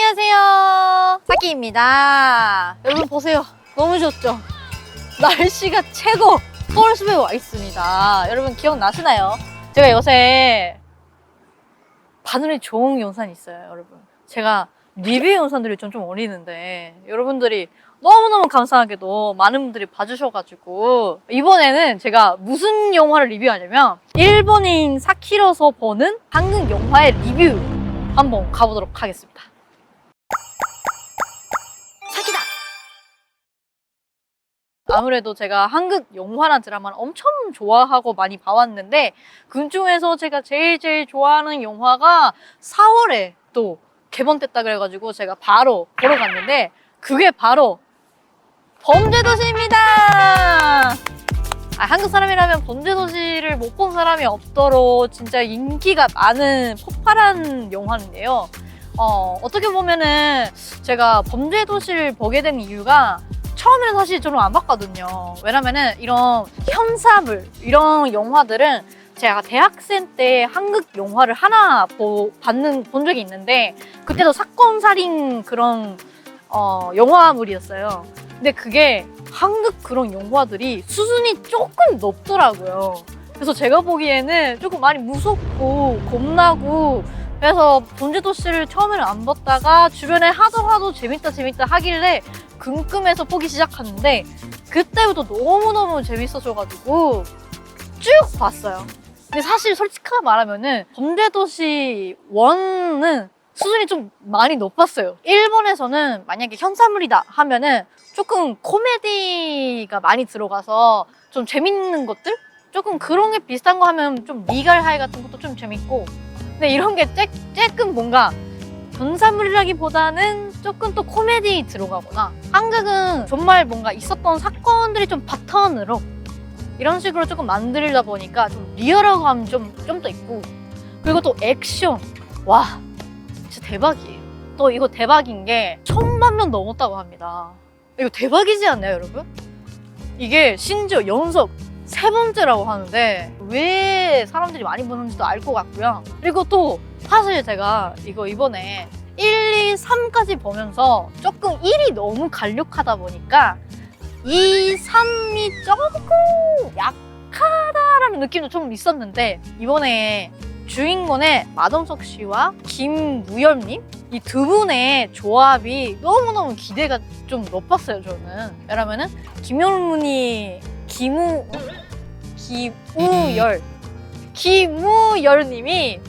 안녕하세요. 사키입니다. 여러분 보세요. 너무 좋죠? 날씨가 최고! 서울숲에 와 있습니다. 여러분 기억나시나요? 제가 요새 바늘이 좋은 용산이 있어요, 여러분. 제가 리뷰 용산들이 좀, 좀 어리는데 여러분들이 너무너무 감사하게도 많은 분들이 봐주셔가지고 이번에는 제가 무슨 영화를 리뷰하냐면 일본인 사키로서 보는 한국 영화의 리뷰 한번 가보도록 하겠습니다. 아무래도 제가 한국 영화나 드라마를 엄청 좋아하고 많이 봐왔는데 그 중에서 제가 제일 제일 좋아하는 영화가 4월에 또 개봉됐다 그래가지고 제가 바로 보러 갔는데 그게 바로 범죄도시입니다. 아, 한국 사람이라면 범죄도시를 못 본 사람이 없도록 진짜 인기가 많은 폭발한 영화인데요. 어, 어떻게 보면은 제가 범죄도시를 보게 된 이유가 처음에는 사실 저는 안 봤거든요. 왜냐면은 이런 현사물, 이런 영화들은 제가 대학생 때 한국 영화를 하나 보, 받는, 본 적이 있는데 그때도 사건 살인 그런 어, 영화물이었어요. 근데 그게 한국 그런 영화들이 수준이 조금 높더라고요. 그래서 제가 보기에는 조금 많이 무섭고 겁나고 그래서 범죄도시를 처음에는 안 봤다가 주변에 하도 하도 재밌다 재밌다 하길래 궁금해서 보기 시작하는데 그때부터 너무너무 재밌어져가지고 쭉 봤어요. 근데 사실 솔직하게 말하면은 범죄도시 1은 수준이 좀 많이 높았어요. 일본에서는 만약에 현사물이다 하면은 조금 코미디가 많이 들어가서 좀 재밌는 것들? 조금 그런 게 비슷한 거 하면 좀 리갈 하이 같은 것도 좀 재밌고 근데 이런 게 쬐, 조금 뭔가 현사물이라기보다는 조금 또 코미디 들어가거나 한국은 정말 뭔가 있었던 사건들이 좀 바탕으로 이런 식으로 조금 만들다 보니까 좀 하면 좀, 좀 더 있고. 그리고 또 액션. 와 진짜 대박이에요. 또 이거 대박인 게 천만 명 넘었다고 합니다. 이거 대박이지 않나요 여러분? 이게 심지어 연속 세 번째라고 하는데 왜 사람들이 많이 보는지도 알 것 같고요. 그리고 또 사실 제가 이거 이번에 1, 2, 3까지 보면서 조금 1이 너무 간략하다 보니까 2, 3이 조금 약하다라는 느낌도 좀 있었는데 이번에 주인공의 마동석 씨와 김무열님 이 두 분의 조합이 너무너무 기대가 좀 높았어요 저는 왜냐면은 김열문이 김우 김우열 김우열님이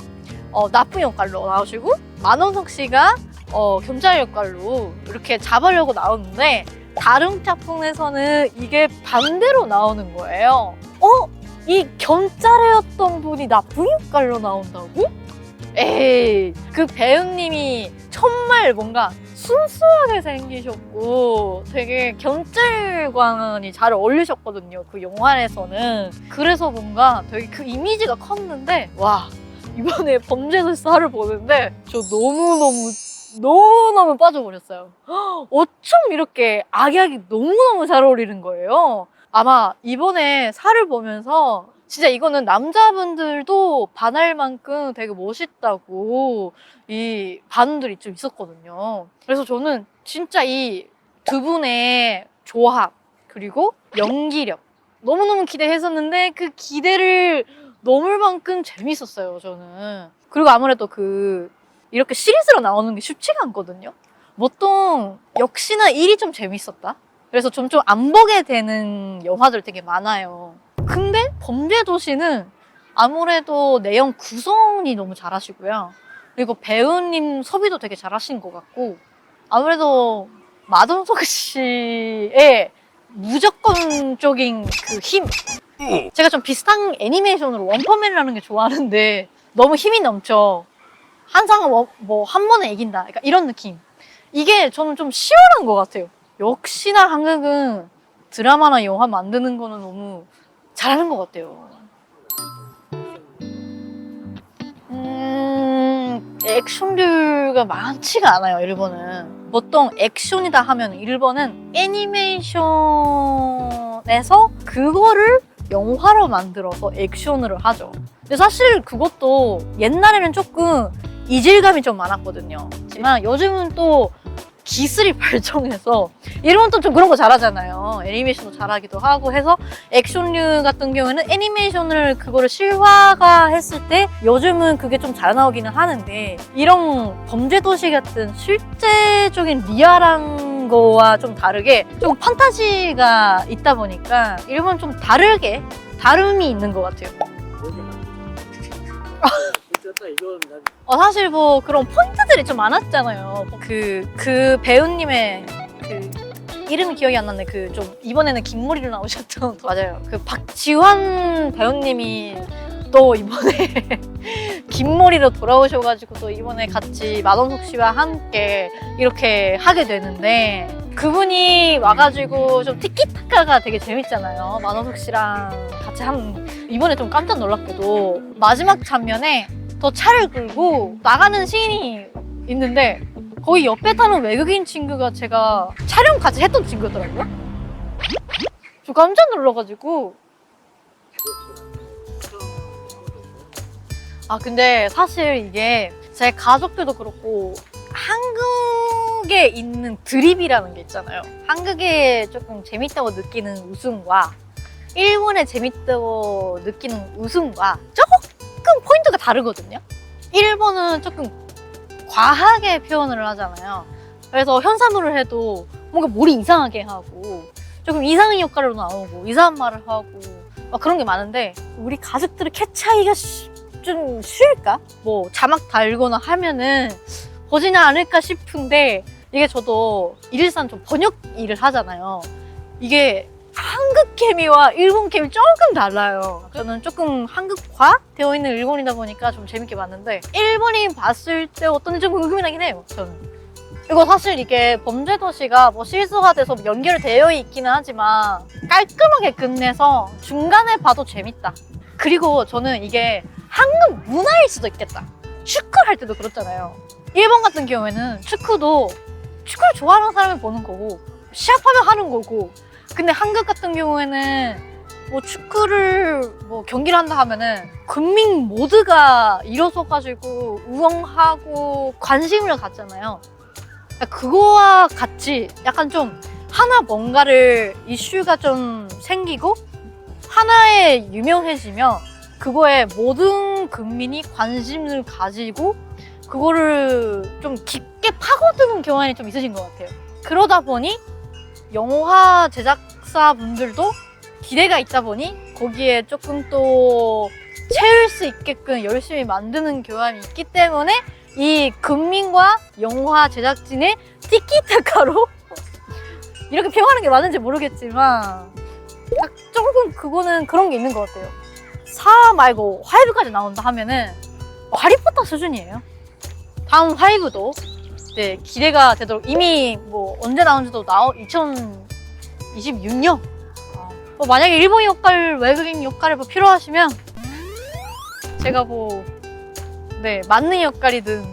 어, 나쁜 역할로 나오시고 만원석 씨가 어, 경찰 역할로 이렇게 잡으려고 나오는데 다른 작품에서는 이게 반대로 나오는 거예요. 어? 이 경찰이었던 분이 나쁜 역할로 나온다고? 에이, 그 배우님이 정말 뭔가 순수하게 생기셨고 되게 경찰관이 잘 어울리셨거든요. 그 영화에서는. 그래서 뭔가 되게 그 이미지가 컸는데 와 이번에 범죄도시 4를 보는데 저 너무너무 너무너무 빠져버렸어요. 헉, 어쩜 이렇게 악약이 너무너무 잘 어울리는 거예요. 아마 이번에 살을 보면서 진짜 이거는 남자분들도 반할 만큼 되게 멋있다고 이 반응들이 좀 있었거든요. 그래서 저는 진짜 이 두 분의 조합 그리고 연기력 너무너무 기대했었는데 그 기대를 넘을 만큼 재밌었어요, 저는. 그리고 아무래도 그 이렇게 시리즈로 나오는 게 쉽지가 않거든요. 보통 역시나 일이 좀 재밌었다. 그래서 좀 좀 안 보게 되는 영화들 되게 많아요. 근데 범죄도시는 아무래도 내용 구성이 너무 잘하시고요. 그리고 배우님 섭외도 되게 잘하신 것 같고 아무래도 마동석 씨의 무조건적인 그 힘. 제가 좀 비슷한 애니메이션으로 원펀맨이라는 게 좋아하는데 너무 힘이 넘쳐. 한상은 뭐한 번에 이긴다. 그러니까 이런 느낌. 이게 저는 좀 시원한 것 같아요. 역시나 한국은 드라마나 영화 만드는 거는 너무 잘하는 것 같아요. 음, 액션류가 많지가 않아요, 일본은. 보통 액션이다 하면 일본은 애니메이션에서 그거를 영화로 만들어서 액션으로 하죠. 근데 사실 그것도 옛날에는 조금 이질감이 좀 많았거든요. 하지만 요즘은 또 기술이 발전해서 일본 또좀 그런 거 잘하잖아요. 애니메이션도 잘하기도 하고 해서 액션류 같은 경우에는 애니메이션을 그거를 실화가 했을 때 요즘은 그게 좀 잘 나오기는 하는데 이런 범죄도시 같은 실제적인 리얼한 거와 좀 다르게 좀 판타지가 있다 보니까 일본 좀 다르게 다름이 있는 것 같아요. 이건 난 어, 사실 뭐 그런 포인트들이 좀 많았잖아요. 그, 그 배우님의 그 이름이 기억이 안 나는데 그좀 이번에는 긴 머리로 나오셨던 맞아요. 그 박지환 배우님이 또 이번에 긴 머리로 돌아오셔가지고 또 이번에 같이 마동석 씨와 함께 이렇게 하게 되는데 그분이 와가지고 좀 티키타카가 되게 재밌잖아요. 마동석 씨랑 같이 한 이번에 좀 깜짝 놀랐게도 마지막 장면에 더 차를 끌고 나가는 씬이 있는데 거기 옆에 타는 외국인 친구가 제가 촬영 같이 했던 친구더라고요. 저 깜짝 놀라가지고 아 근데 사실 이게 제 가족들도 그렇고 한국에 있는 드립이라는 게 있잖아요. 한국에 조금 재밌다고 느끼는 웃음과 일본에 재밌다고 느끼는 웃음과 조금 다르거든요. 일본은 조금 과하게 표현을 하잖아요. 그래서 현사물을 해도 뭔가 머리 이상하게 하고 조금 이상한 효과로 나오고 이상한 말을 하고 막 그런 게 많은데 우리 가족들을 캐치하기가 쉬- 좀 쉬울까? 뭐 자막 달거나 하면은 보지는 않을까 싶은데 이게 저도 일일상 좀 번역 일을 하잖아요. 이게 한국 케미와 일본 케미 조금 달라요. 저는 조금 한국화 되어 있는 일본이다 보니까 좀 재밌게 봤는데 일본이 봤을 때 어떤지 좀 궁금하긴 해요. 저는. 이거 사실 이게 범죄도시가 뭐 실수가 돼서 연결되어 있기는 하지만 깔끔하게 끝내서 중간에 봐도 재밌다. 그리고 저는 이게 한국 문화일 수도 있겠다. 축구 할 때도 그렇잖아요. 일본 같은 경우에는 축구도 축구를 좋아하는 사람이 보는 거고 시합하면 하는 거고 근데 한국 같은 경우에는 뭐 축구를 뭐 경기를 한다 하면은 국민 모두가 일어서 가지고 우엉하고 관심을 갖잖아요. 그러니까 그거와 같이 약간 좀 하나 뭔가를 이슈가 좀 생기고 하나에 유명해지면 그거에 모든 국민이 관심을 가지고 그거를 좀 깊게 파고드는 경향이 좀 있으신 것 같아요. 그러다 보니 영화 제작사 분들도 기대가 있다 보니 거기에 조금 또 채울 수 있게끔 열심히 만드는 교환이 있기 때문에 이 국민과 영화 제작진의 티키타카로 이렇게 표현하는 게 맞는지 모르겠지만 딱 조금 그거는 그런 게 있는 것 같아요. 4 말고 5까지 나온다 하면은 하리포터 수준이에요. 다음 5도 네, 기대가 되도록 이미 뭐 언제 나온지도 나오 2026년. 뭐 만약에 일본 역할 외국인 역할을 뭐 필요하시면 제가 뭐 네, 맞는 역할이든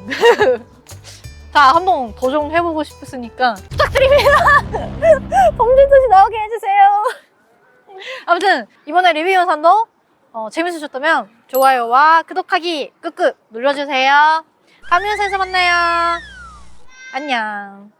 다 한번 도전해보고 싶으니까 부탁드립니다. 범죄도시 나오게 해주세요. 아무튼 이번에 리뷰 영상도 어, 재밌으셨다면 좋아요와 구독하기 끄끄 눌러주세요. 다음 영상에서 만나요. 안녕.